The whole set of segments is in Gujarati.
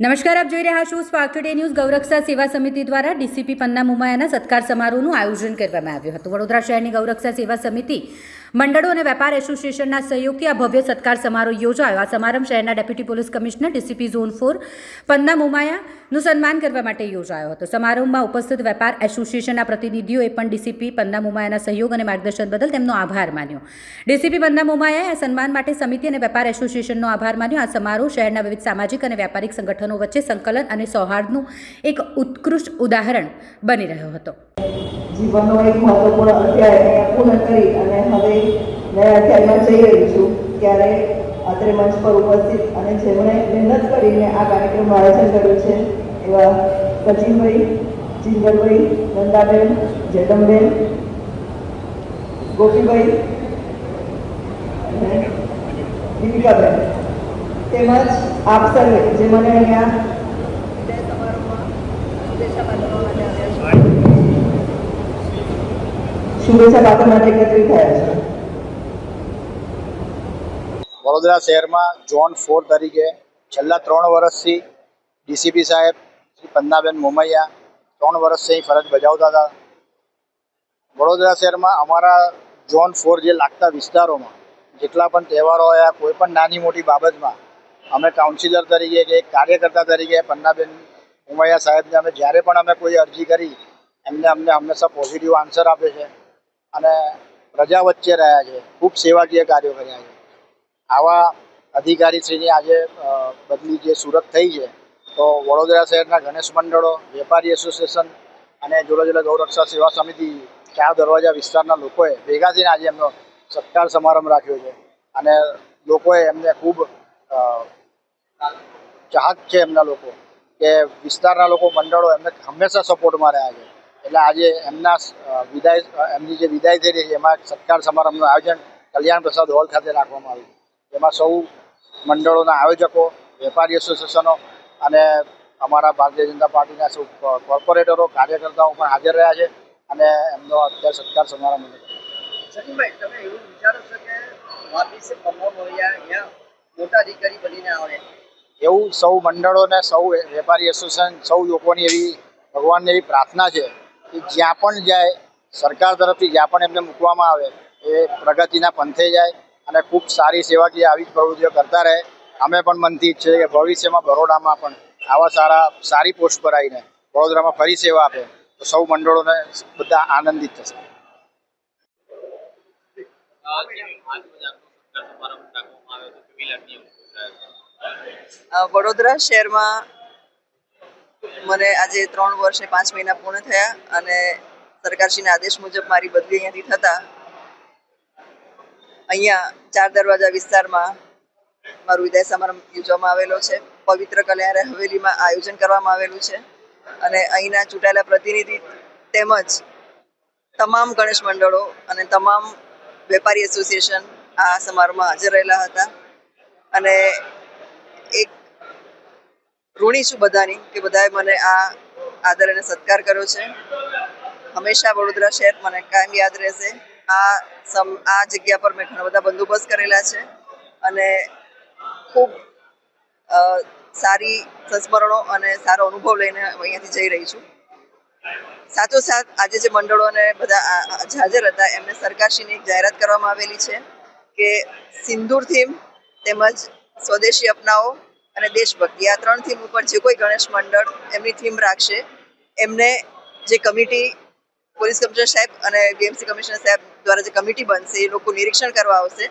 નમસ્કાર, આપ જોઈ રહ્યા છો સ્પાર્ક ટુડે ન્યૂઝ. ગૌરક્ષા સેવા સમિતિ દ્વારા ડીસીપી પન્ના મુમાયાના સત્કાર સમારોહનું આયોજન કરવામાં આવ્યું હતું. વડોદરા શહેરની ગૌરક્ષા સેવા સમિતિ મંડળો અને વેપાર એસોસિએશનના સહયોગથી આ ભવ્ય સત્કાર સમારોહ યોજાયો. આ સમારંભ શહેરના deputy police commissioner, DCP zone four, Panna મુમાયાનું સન્માન કરવા માટે યોજાયો હતો. સમારોહમાં ઉપસ્થિત વેપાર એસોસિએશનના પ્રતિનિધિઓએ પણ ડીસીપી પન્ના મુમાયાના સહયોગ અને માર્ગદર્શન બદલ તેમનો આભાર માન્યો. ડીસીપી પન્ના મોમાયાએ આ સન્માન માટે સમિતિ અને વેપાર એસોસિએશનનો આભાર માન્યો. આ સમારોહ શહેરના વિવિધ સામાજિક અને વ્યાપારિક સંગઠનો વચ્ચે સંકલન અને સૌહાર્દનું એક ઉત્કૃષ્ટ ઉદાહરણ બની રહ્યો હતો. જીવનનો એક મહત્વપૂર્ણ અધ્યાય પૂર્ણ કરી અને હવે નયા અધ્યાયમાં જઈ રહી છું. ત્યારે અત્રે મંચ પર ઉપસ્થિત અને જેમણે મહેનત કરીને આ કાર્યક્રમનું આયોજન કર્યું છે, એવા સચિનભાઈ જિંદરભાઈ નંદાબેન જેદમબેન ગોપીભાઈ અને દીપિકાબેન. તેમજ આપ સર્વે જે મને અહીંયા સમારોહમાં શુભેચ્છા પાત્ર માટે આવ્યા એકત્રિત થયા છે. વડોદરા શહેરમાં ઝોન ફોર તરીકે છેલ્લા ત્રણ વર્ષથી ડીસીપી સાહેબ શ્રી પન્નાબેન મોમૈયા ત્રણ વર્ષથી અહીં ફરજ બજાવતા હતા. વડોદરા શહેરમાં અમારા ઝોન ફોર જે લાગતા વિસ્તારોમાં જેટલા પણ તહેવારો હોય કોઈ પણ નાની મોટી બાબતમાં અમે કાઉન્સિલર તરીકે કે કાર્યકર્તા તરીકે પન્નાબેન મોમૈયા સાહેબને અમે જ્યારે પણ અમે કોઈ અરજી કરી, એમને અમને હંમેશા પોઝિટિવ આન્સર આપે છે. અને પ્રજા વચ્ચે રહ્યા છે. ખૂબ સેવાકીય કાર્યો કર્યા છે. આવા અધિકારીશ્રીની આજે બદલી જે સુરત થઈ છે, તો વડોદરા શહેરના ગણેશ મંડળો, વેપારી એસોસિએશન અને જોડે જોડે ગૌરક્ષા સેવા સમિતિ, ચાર દરવાજા વિસ્તારના લોકોએ ભેગા થઈને આજે એમનો સત્કાર સમારંભ રાખ્યો છે. અને લોકોએ એમને ખૂબ ચાહક છે એમના લોકો કે વિસ્તારના લોકો, મંડળો એમને હંમેશા સપોર્ટમાં રહ્યા છે. એટલે આજે એમના વિદાય એમની જે વિદાય થઈ રહી છે એમાં સત્કાર સમારંભનું આયોજન કલ્યાણ પ્રસાદ હોલ ખાતે રાખવામાં આવ્યું જેમાં સૌ મંડળોના આયોજકો વેપારી એસોસિએશનો અને અમારા ભારતીય જનતા પાર્ટીના સૌ કોર્પોરેટરો કાર્યકર્તાઓ પણ હાજર રહ્યા છે અને એમનો અત્યારે સત્કાર સમારંભ સચિનભાઈ તમે એવું વિચારો છો કે વાપીસે અહીંયા મોટા અધિકારી બનીને આવે? એવું સૌ મંડળોને સૌ વેપારી એસોસિએશન સૌ લોકોની એવી ભગવાનની એવી પ્રાર્થના છે કે જ્યાં પણ જાય સરકાર તરફથી જ્યાં પણ એમને મૂકવામાં આવે એ પ્રગતિના પંથે જાય અને ખૂબ સારી સેવાકીય આવી જ પ્રવૃત્તિઓ કરતા રહે. અમે પણ મનથી ઈચ્છીએ કે ભવિષ્યમાં બરોડામાં પણ આવા સારા સારી પોસ્ટ પર આવીને વડોદરામાં ફરી સેવા આપે. તો સૌ મંડળોને બધા આનંદિત થશે. વડોદરા શહેરમાં મને આજે ત્રણ વર્ષે પાંચ મહિના પૂર્ણ થયા અને સરકારશ્રીના આદેશ મુજબ મારી બદલી અહીંયાથી થતા અહીંયા ચાર દરવાજા વિસ્તારમાં મારું વિદાય સમારંભ યોજવામાં આવેલો છે. પવિત્ર કલ્યાણ હવેલીમાં આયોજન કરવામાં આવેલું છે. અને અહીંના ચૂંટાયેલા પ્રતિનિધિ તેમજ તમામ ગણેશ મંડળો અને તમામ વેપારી એસોસિએશન આ સમારોહમાં હાજર રહેલા હતા. અને એક ઋણી છું બધાની, કે બધાએ મને આ આદર અને સત્કાર કર્યો છે. હંમેશા વડોદરા શહેર મને કાયમ યાદ રહેશે. આ સમ, આ જગ્યા પર મેં ઘણા બધા બંદોબસ્ત કરેલા છે અને ખૂબ સારી સંસ્મરણો અને સારો અનુભવ લઈને અહીંયાથી જઈ રહી છું. સાથોસાથ આજે જે મંડળો અને બધા હાજર હતા, એમને સરકારશ્રીની એક જાહેરાત કરવામાં આવેલી છે કે સિંદૂર થીમ તેમજ સ્વદેશી અપનાવો અને દેશભક્તિ. આ ત્રણ થીમ ઉપર જે કોઈ ગણેશ મંડળ એમની થીમ રાખશે, એમને જે કમિટી પોલીસ કમિશનર સાહેબ અને બીએમસી કમિશનર સાહેબ દ્વારા જે કમિટી બનશે, એ લોકો નિરીક્ષણ કરવા આવશે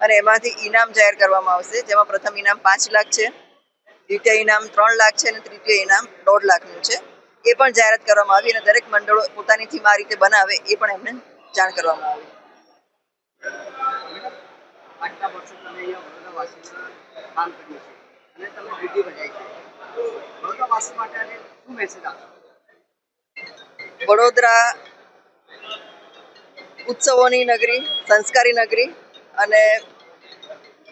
અને એમાંથી ઇનામ જાહેર કરવામાં આવશે, જેમાં પ્રથમ ઇનામ પાંચ લાખ છે, દ્વિતીય ઇનામ ત્રણ લાખ છે અને તૃતીય ઇનામ દોઢ લાખનું છે. એ પણ જાહેરાત કરવામાં આવી અને દરેક મંડળો પોતાની થીમ આ રીતે બનાવે, એ પણ એમને જાણ કરવામાં આવી. અને તમે વિધિ બજાવી છે. માટે આને શું મેસેજ આપશો? વડોદરા ઉત્સવોની નગરી, સંસ્કારી નગરી અને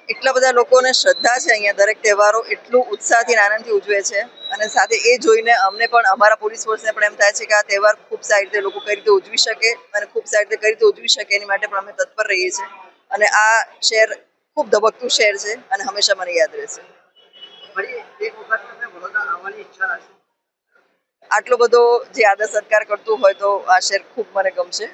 એટલા બધા લોકોને શ્રદ્ધા છે અહીંયા દરેક તહેવારો, એટલું ઉત્સાહથી અને આનંદથી ઉજવે છે. અને સાથે એ જોઈને અમને પણ અમારા પોલીસ ફોર્સને પણ એમ થાય છે કે આ તહેવાર ખૂબ સારી રીતે લોકો કઈ રીતે ઉજવી શકે અને ખૂબ સારી રીતે કઈ રીતે ઉજવી શકે એની માટે પણ અમે તત્પર રહીએ છીએ. અને આ શહેર ખૂબ ધબકતું શહેર છે અને હંમેશા મને યાદ રહેશે. આટલો બધો જે આદર સત્કાર કરતું હોય તો આ શહેર ખૂબ મને ગમશે.